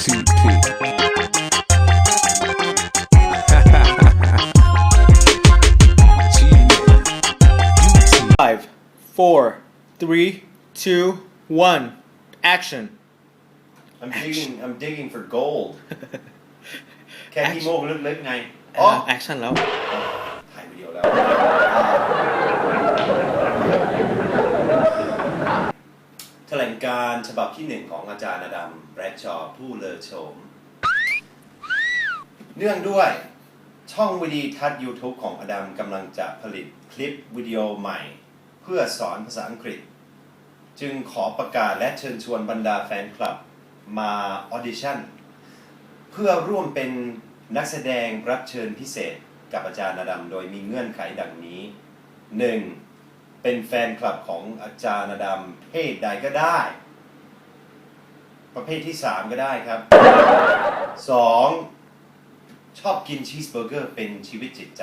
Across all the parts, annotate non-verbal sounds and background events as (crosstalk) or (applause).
Five, four, three, two, one, action. I'm action. digging. I'm digging for gold. (laughs) แค่ที่โมกลึกๆไง การฉบับที่หนึ่งของอาจารย์อดัมแบรดชอว์ผู้เลอโฉม เนื่องด้วยช่องวิดีทัศน์ YouTube ของอดัมกำลังจะผลิตคลิปวิดีโอใหม่ เพื่อสอนภาษาอังกฤษ จึงขอประกาศและเชิญชวนบรรดาแฟนคลับมาออดิชั่น เพื่อร่วมเป็นนักแสดงรับเชิญพิเศษกับอาจารย์อดัมโดยมีเงื่อนไขดังนี้ 1. เป็นแฟนคลับของอาจารย์อดัมเพศใดก็ได้ ประเภทที่ 3 ก็ได้ครับ 2. ชอบกินชีสเบอร์เกอร์เป็นชีวิตจิตใจ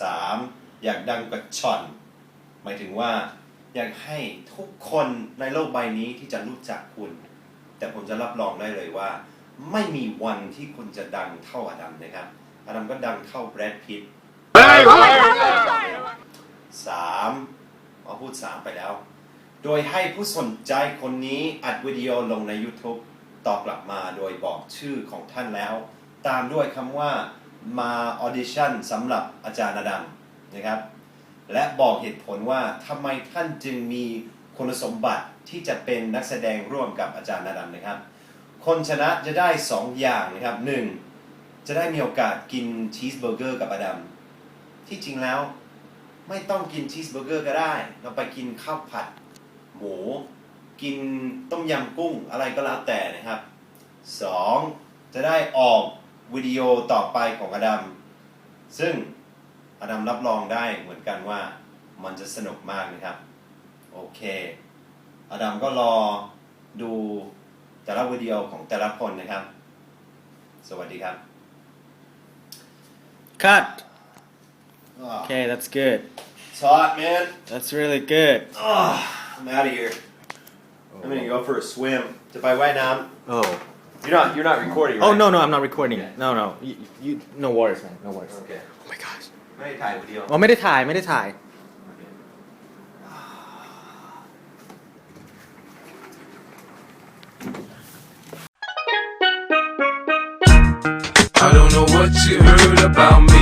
3. อยากดังกว่าช่อน หมายถึงว่า อยากให้ทุกคนในโลกใบนี้ที่จะรู้จักคุณ แต่ผมจะรับรองได้เลยว่า ไม่มีวันที่คุณจะดังเท่าอดัมนะครับ อดัมก็ดังเท่าแบรดพิตต์สามอ๋อพูดสามไปแล้ว โดยให้ผู้สนใจคนนี้อัดวิดีโอลงใน YouTube ตอบกลับมาโดยบอกชื่อของท่านแล้ว ตามด้วยคำว่ามาออดิชั่นสำหรับอาจารย์อดัมนะครับ และบอกเหตุผลว่าทำไมท่านจึงมีคุณสมบัติที่จะเป็นนักแสดงร่วมกับอาจารย์อดัมนะครับ คนชนะจะได้ 2 อย่างนะครับ 1. จะได้มีโอกาสกินชีสเบอร์เกอร์กับอดัมที่จริงแล้วไม่ต้องกินชีสเบอร์เกอร์ก็ได้ เราไปกินข้าวผัด หมู กินต้มยำกุ้งอะไรก็แล้วแต่นะครับ 2. จะได้ออกวิดีโอต่อไปของอดัมซึ่งอดัมรับรองได้เหมือนกันว่ามันจะสนุกมากนะครับ โอเค อดัมก็รอดูแต่ละวิดีโอของแต่ละคนนะครับ สวัสดีครับ cut Oh, okay that's good it's hot, man. that's really good Oh, I'm out of here. I'm gonna go for a swim. จะไปว่ายน้ oh ำ You're not you're not recording, right? oh no no I'm not recording no no you, you no worries man no worries Okay. oh my gosh ไม่ได้ถ่ายวิดีโอ อ๋อไม่ได้ถ่ายไม่ได้ถ่าย I don't know what you heard about me.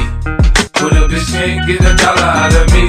But a bitch can't get a dollar out of me.